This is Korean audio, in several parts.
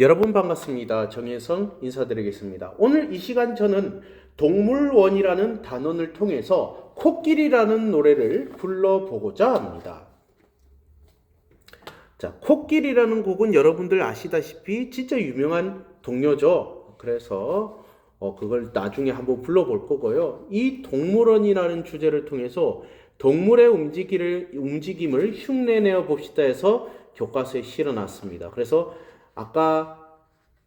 여러분 반갑습니다. 정혜성 인사드리겠습니다. 오늘 이 시간 저는 동물원이라는 단원을 통해서 코끼리라는 노래를 불러보고자 합니다. 자, 코끼리라는 곡은 여러분들 아시다시피 진짜 유명한 동요죠. 그래서 어, 그걸 나중에 한번 불러볼 거고요. 이 동물원이라는 주제를 통해서 동물의 움직임을, 움직임을 흉내내어 봅시다 해서 교과서에 실어놨습니다. 그래서 아까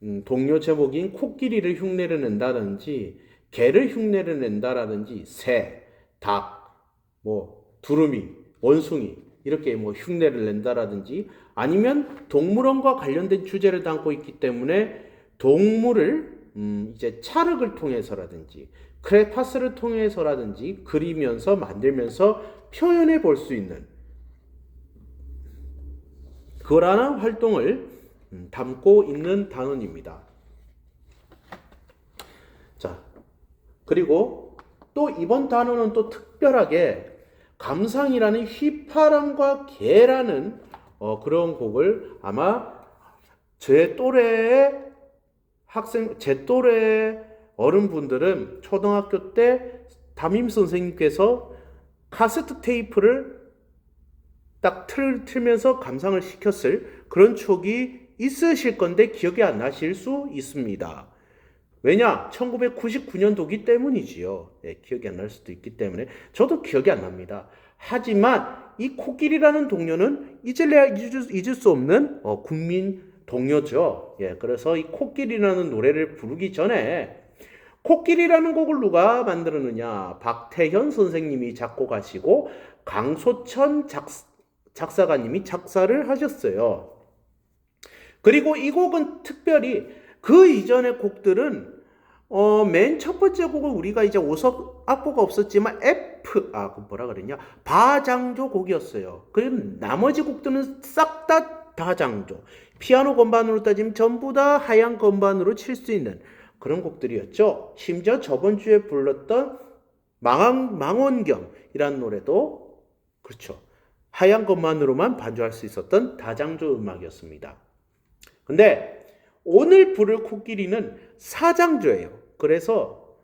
음, 동요 제목인 코끼리를 흉내를 낸다든지 개를 흉내를 낸다라든지 새, 닭, 뭐 두루미, 원숭이 이렇게 뭐 흉내를 낸다라든지 아니면 동물원과 관련된 주제를 담고 있기 때문에 동물을 음, 이제 찰흙을 통해서라든지 크레파스를 통해서라든지 그리면서 만들면서 표현해 볼 수 있는 그러한 활동을 음, 담고 있는 단원입니다. 자, 그리고 또 이번 단원은 또 특별하게 감상이라는 휘파람과 개라는 어, 그런 곡을 아마 제 또래의 학생, 제 또래의 어른분들은 초등학교 때 담임 선생님께서 카세트 테이프를 딱 틀, 틀면서 감상을 시켰을 그런 추억이 있으실 건데 기억이 안 나실 수 있습니다. 왜냐? 1999년도기 때문이지요. 네, 기억이 안 날 수도 있기 때문에 저도 기억이 안 납니다. 하지만 이 코끼리라는 동료는 잊을래야 잊을, 잊을 수 없는 어, 국민 동요죠. 예, 그래서 이 코끼리라는 노래를 부르기 전에 코끼리라는 곡을 누가 만들었느냐? 박태현 선생님이 작곡하시고 강소천 작, 작사가님이 작사를 하셨어요. 그리고 이 곡은 특별히 그 이전의 곡들은 어, 맨 첫 번째 곡은 우리가 이제 오석 악보가 없었지만 F 아, 그 뭐라 그랬냐? 바장조 곡이었어요. 그리고 나머지 곡들은 싹 다 다장조. 피아노 건반으로 따지면 전부 다 하얀 건반으로 칠 수 있는 그런 곡들이었죠. 심지어 저번 주에 불렀던 망원, 망원경이라는 노래도 그렇죠. 하얀 것만으로만 반주할 수 있었던 다장조 음악이었습니다. 근데 오늘 부를 코끼리는 사장조예요. 그래서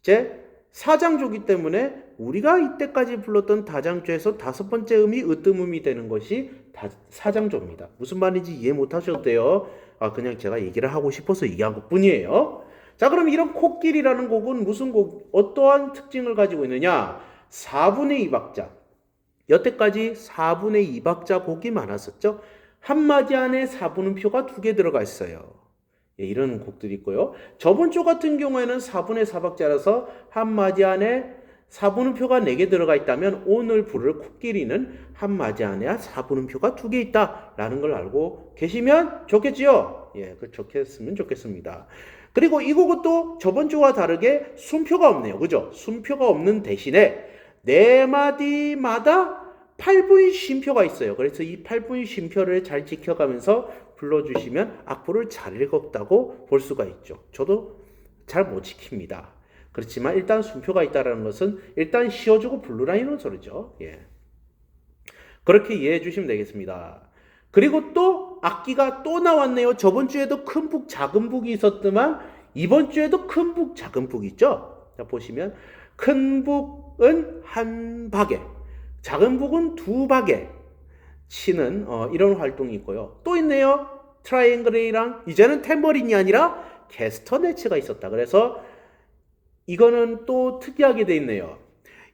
이제 사장조기 때문에 우리가 이때까지 불렀던 다장조에서 다섯 번째 음이 으뜸음이 되는 것이 다, 사장조입니다. 무슨 말인지 이해 못 하셔도 돼요. 아, 그냥 제가 얘기를 하고 싶어서 얘기한 것 뿐이에요. 자, 그럼 이런 코끼리라는 곡은 무슨 곡, 어떠한 특징을 가지고 있느냐? 4분의 2박자. 여태까지 4분의 2박자 곡이 많았었죠? 한마디 안에 4분음표가 두 개 들어가 있어요. 예, 이런 곡들이 있고요. 저번 주 같은 경우에는 4분의 4박자라서 한마디 안에 4분음표가 4개 들어가 있다면 오늘 부를 코끼리는 한마디 안에 4분음표가 두개 있다라는 걸 알고 계시면 좋겠지요? 예, 그 좋겠으면 좋겠습니다. 그리고 이 곡은 또 저번 주와 다르게 순표가 없네요. 그죠? 순표가 없는 대신에 네 마디마다 8분의 쉼표가 있어요. 그래서 이 8분의 쉼표를 잘 지켜가면서 불러주시면 악보를 잘 읽었다고 볼 수가 있죠. 저도 잘 못 지킵니다. 그렇지만 일단 순표가 있다는 것은 일단 부르라 이런 소리죠. 예. 그렇게 이해해 주시면 되겠습니다. 그리고 또 악기가 또 나왔네요. 저번 주에도 큰 북, 작은 북이 있었지만 이번 주에도 큰 북, 작은 북이 있죠. 자, 보시면 큰 북은 한 박에, 작은 북은 두 박에 치는 어, 이런 활동이 있고요. 또 있네요. 트라이앵글이랑 이제는 탬버린이 아니라 캐스터네츠가 있었다. 그래서 이거는 또 특이하게 돼 있네요.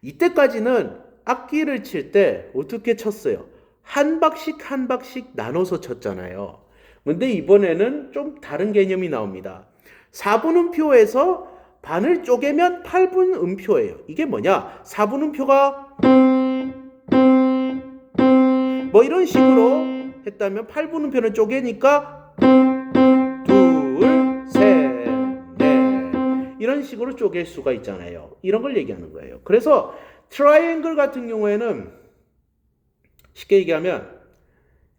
이때까지는 악기를 칠 때 어떻게 쳤어요? 한 박씩 한 박씩 나눠서 쳤잖아요. 근데 이번에는 좀 다른 개념이 나옵니다. 4분 음표에서 반을 쪼개면 8분 음표예요. 이게 뭐냐? 4분 음표가 뭐 이런 식으로 했다면 8분 음표는 쪼개니까 둘, 셋, 넷 이런 식으로 쪼갤 수가 있잖아요. 이런 걸 얘기하는 거예요. 그래서 트라이앵글 같은 경우에는 쉽게 얘기하면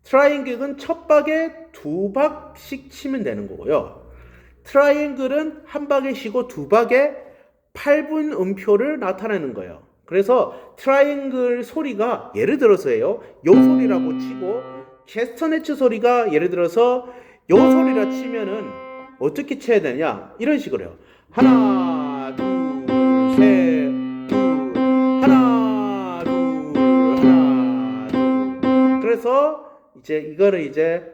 트라이앵글은 첫 박에 두 박씩 치면 되는 거고요. 트라이앵글은 한 박에 쉬고 두 박에 8분 음표를 나타내는 거예요. 그래서 트라이앵글 소리가 예를 들어서예요. 요 소리라고 치고 캐스터네츠 소리가 예를 들어서 요 소리라 치면은 어떻게 쳐야 되냐? 이런 식으로 해요. 하나, 둘, 셋, 둘, 하나, 둘, 하나, 둘. 그래서 이제 이거를 이제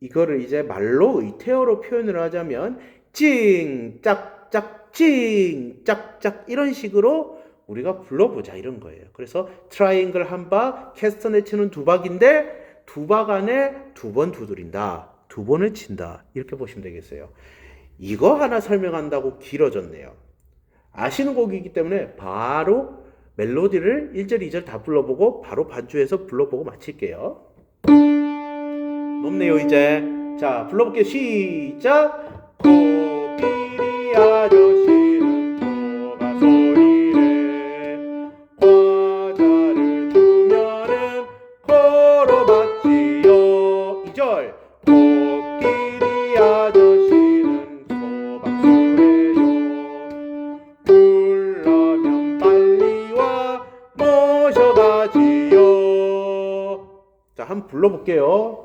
이거를 이제 말로 의태어로 표현을 하자면 찡, 짝, 짝, 찡, 짝, 짝 이런 식으로 우리가 불러보자 이런 거예요. 그래서 트라이앵글 한 박, 캐스터네츠는 두 박인데 두 박 안에 두 번 두드린다. 두 번을 친다. 이렇게 보시면 되겠어요. 이거 하나 설명한다고 길어졌네요. 아시는 곡이기 때문에 바로 멜로디를 1절, 2절 다 불러보고 바로 반주해서 불러보고 마칠게요. 높네요, 이제. 자, 불러볼게요. 시작! 자, 한번 불러볼게요.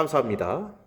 감사합니다.